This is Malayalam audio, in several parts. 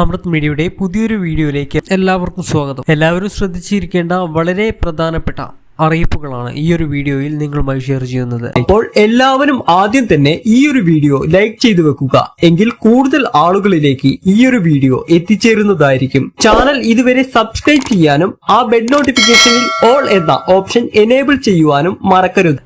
അമൃത് മീഡിയയുടെ പുതിയൊരു വീഡിയോയിലേക്ക് എല്ലാവർക്കും സ്വാഗതം. എല്ലാവരും ശ്രദ്ധിച്ചിരിക്കേണ്ട വളരെ പ്രധാനപ്പെട്ട അറിയിപ്പുകളാണ് ഈ ഒരു വീഡിയോയിൽ നിങ്ങളുമായി ഷെയർ ചെയ്യുന്നത്. അപ്പോൾ എല്ലാവരും ആദ്യം തന്നെ ഈ ഒരു വീഡിയോ ലൈക്ക് ചെയ്തു വെക്കുക. എങ്കിൽ കൂടുതൽ ആളുകളിലേക്ക് ഈ ഒരു വീഡിയോ എത്തിച്ചേരുന്നതായിരിക്കും. ചാനൽ ഇതുവരെ സബ്സ്ക്രൈബ് ചെയ്യാനും ആ ബെഡ് നോട്ടിഫിക്കേഷനിൽ ഓൾ എന്ന ഓപ്ഷൻ എനേബിൾ ചെയ്യുവാനും മറക്കരുത്.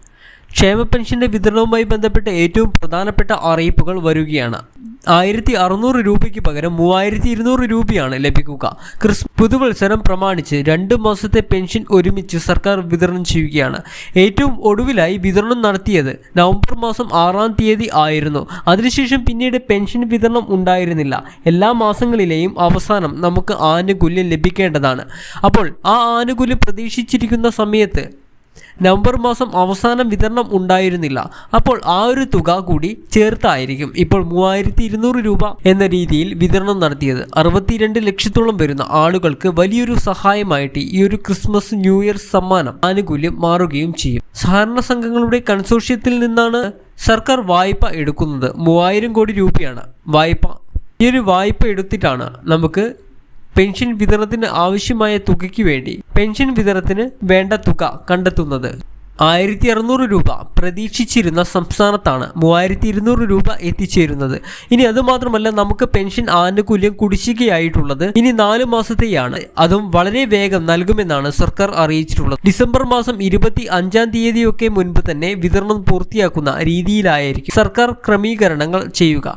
ക്ഷേമ പെൻഷന്റെ വിതരണവുമായി ബന്ധപ്പെട്ട ഏറ്റവും പ്രധാനപ്പെട്ട അറിയിപ്പുകൾ വരികയാണ്. ആയിരത്തി അറുന്നൂറ് രൂപയ്ക്ക് പകരം മൂവായിരത്തി ഇരുന്നൂറ് രൂപയാണ് ലഭിക്കുക. ക്രിസ് പുതുവത്സരം പ്രമാണിച്ച് രണ്ട് മാസത്തെ പെൻഷൻ ഒരുമിച്ച് സർക്കാർ വിതരണം ചെയ്യുകയാണ്. ഏറ്റവും ഒടുവിലായി വിതരണം നടത്തിയത് നവംബർ മാസം ആറാം തീയതി ആയിരുന്നു. അതിനുശേഷം പിന്നീട് പെൻഷൻ വിതരണം ഉണ്ടായിരുന്നില്ല. എല്ലാ മാസങ്ങളിലെയും അവസാനം നമുക്ക് ആനുകൂല്യം ലഭിക്കേണ്ടതാണ്. അപ്പോൾ ആ ആനുകൂല്യം പ്രതീക്ഷിച്ചിരിക്കുന്ന സമയത്ത് നവംബർ മാസം അവസാനം വിതരണം ഉണ്ടായിരുന്നില്ല. അപ്പോൾ ആ ഒരു തുക കൂടി ചേർത്തായിരിക്കും ഇപ്പോൾ മൂവായിരത്തി ഇരുന്നൂറ് രൂപ എന്ന രീതിയിൽ വിതരണം നടത്തിയത്. അറുപത്തിരണ്ട് ലക്ഷത്തോളം വരുന്ന ആളുകൾക്ക് വലിയൊരു സഹായമായിട്ട് ഈ ഒരു ക്രിസ്മസ് ന്യൂ ഇയർ സമ്മാനം ആനുകൂല്യം മാറുകയും ചെയ്യും. സഹകരണ സംഘങ്ങളുടെ കൺസോർഷ്യത്തിൽ നിന്നാണ് സർക്കാർ വായ്പ എടുക്കുന്നത്. മൂവായിരം കോടി രൂപയാണ് വായ്പ. ഈ ഒരു വായ്പ എടുത്തിട്ടാണ് നമുക്ക് പെൻഷൻ വിതരണത്തിന് ആവശ്യമായ തുകയ്ക്ക് വേണ്ടി പെൻഷൻ വിതരണത്തിന് വേണ്ട തുക കണ്ടെത്തുന്നത്. ആയിരത്തി അറുന്നൂറ് രൂപ പ്രതീക്ഷിച്ചിരുന്ന സംസ്ഥാനത്താണ് മൂവായിരത്തി ഇരുന്നൂറ് രൂപ എത്തിച്ചേരുന്നത്. ഇനി അതുമാത്രമല്ല നമുക്ക് പെൻഷൻ ആനുകൂല്യം കുടിശ്ശികയായിട്ടുള്ളത് ഇനി നാല് മാസത്തെയാണ്. അതും വളരെ വേഗം നൽകുമെന്നാണ് സർക്കാർ അറിയിച്ചിട്ടുള്ളത്. ഡിസംബർ മാസം ഇരുപത്തി അഞ്ചാം തീയതിയൊക്കെ മുൻപ് തന്നെ വിതരണം പൂർത്തിയാക്കുന്ന രീതിയിലായിരിക്കും സർക്കാർ ക്രമീകരണങ്ങൾ ചെയ്യുക.